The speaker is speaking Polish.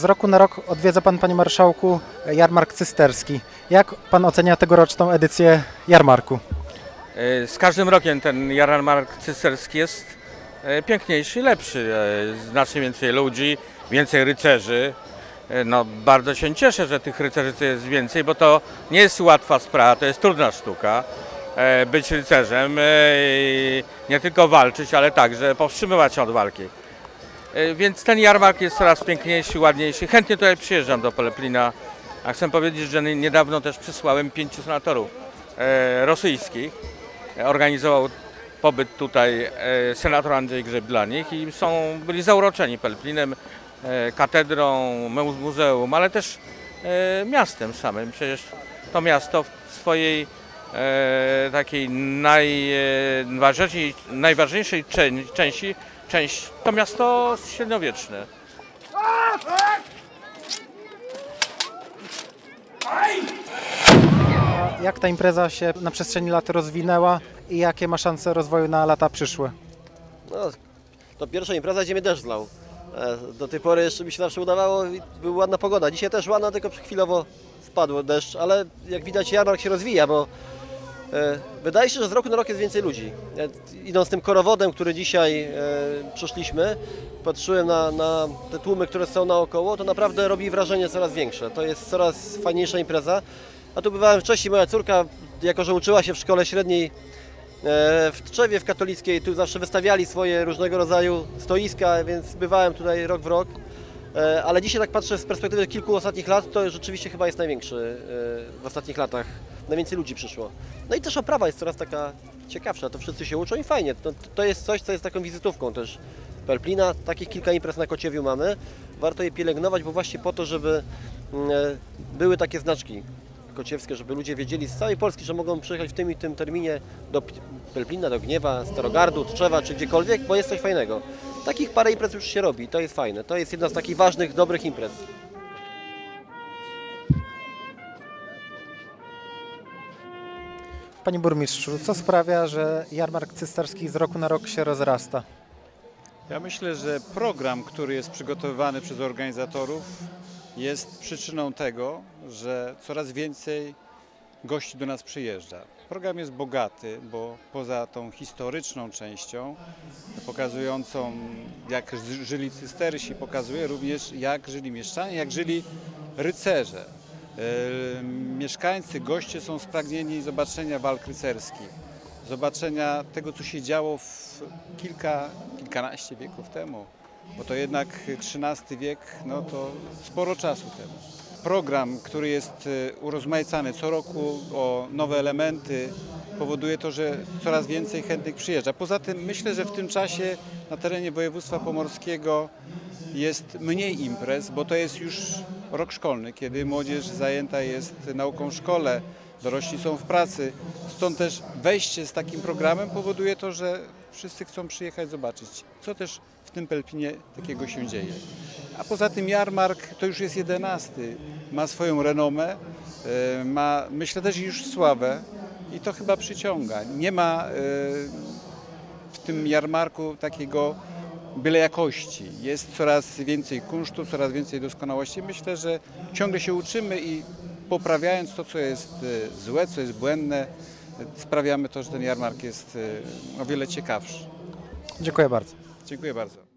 Z roku na rok odwiedza Pan, Panie Marszałku, jarmark cysterski. Jak Pan ocenia tegoroczną edycję jarmarku? E, Z każdym rokiem ten jarmark cysterski jest e, piękniejszy lepszy. E, Znacznie więcej ludzi, więcej rycerzy. No, bardzo się cieszę, że tych rycerzy jest więcej, bo to nie jest łatwa sprawa, to jest trudna sztuka. Być rycerzem, i nie tylko walczyć, ale także powstrzymywać się od walki. E, Więc ten jarmark jest coraz piękniejszy, ładniejszy. Chętnie tutaj przyjeżdżam do Poleplina. A chcę powiedzieć, że niedawno też przysłałem pięciu senatorów e, rosyjskich. Organizował pobyt tutaj e, senator Andrzej Grzyb dla nich i są, byli zauroczeni Pelplinem, e, katedrą, mu- muzeum, ale też e, miastem samym. Przecież to miasto w swojej e, takiej najważniejszej, najważniejszej czę- części, część to miasto średniowieczne. Jak ta impreza się na przestrzeni lat rozwinęła i jakie ma szanse rozwoju na lata przyszłe? No, to pierwsza impreza, gdzie mnie deszcz zlał. E, Do tej pory jeszcze mi się zawsze udawało i była ładna pogoda. Dzisiaj też ładna, tylko chwilowo spadł deszcz, ale jak widać jarmark się rozwija, bo wydaje się, że z roku na rok jest więcej ludzi. Ja, idąc tym korowodem, który dzisiaj e, przeszliśmy, patrzyłem na, na te tłumy, które są naokoło, to naprawdę robi wrażenie coraz większe. To jest coraz fajniejsza impreza. A tu bywałem wcześniej, moja córka, jako że uczyła się w szkole średniej E, w Tczewie w katolickiej tu zawsze wystawiali swoje różnego rodzaju stoiska, więc bywałem tutaj rok w rok. E, Ale dzisiaj tak patrzę z perspektywy kilku ostatnich lat, to rzeczywiście chyba jest największy e, w ostatnich latach. Najwięcej ludzi przyszło. No i też oprawa jest coraz taka ciekawsza, to wszyscy się uczą i fajnie. To, to jest coś, co jest taką wizytówką też Perplina. Takich kilka imprez na Kociewiu mamy. Warto je pielęgnować, bo właśnie po to, żeby mm, e, były takie znaczki kociewskie, żeby ludzie wiedzieli z całej Polski, że mogą przyjechać w tym i tym terminie do Pelplina, do Gniewa, Starogardu, Tczewa czy gdziekolwiek, bo jest coś fajnego. Takich parę imprez już się robi, to jest fajne. To jest jedna z takich ważnych, dobrych imprez. Panie Burmistrzu, co sprawia, że jarmark cysterski z roku na rok się rozrasta? Ja myślę, że program, który jest przygotowywany przez organizatorów, jest przyczyną tego, że coraz więcej gości do nas przyjeżdża. Program jest bogaty, bo poza tą historyczną częścią, pokazującą jak ży- żyli cystersi, pokazuje również jak żyli mieszczanie, jak żyli rycerze. Mieszkańcy, goście są spragnieni zobaczenia walk rycerskich, zobaczenia tego, co się działo w kilka, kilkanaście wieków temu, bo to jednak XIII wiek, no to sporo czasu temu. Program, który jest e, urozmaicany co roku o nowe elementy, powoduje to, że coraz więcej chętnych przyjeżdża. Poza tym myślę, że w tym czasie na terenie województwa pomorskiego jest mniej imprez, bo to jest już rok szkolny, kiedy młodzież zajęta jest nauką w szkole, dorośli są w pracy. Stąd też wejście z takim programem powoduje to, że wszyscy chcą przyjechać zobaczyć, co też w tym Pelpinie takiego się dzieje. A poza tym jarmark to już jest jedenasty, ma swoją renomę, e, ma myślę też już sławę i to chyba przyciąga. Nie ma e, w tym jarmarku takiego byle jakości. Jest coraz więcej kunsztu, coraz więcej doskonałości. Myślę, że ciągle się uczymy i poprawiając to, co jest e, złe, co jest błędne, sprawiamy to, że ten jarmark jest e, o wiele ciekawszy. Dziękuję bardzo. Dziękuję bardzo.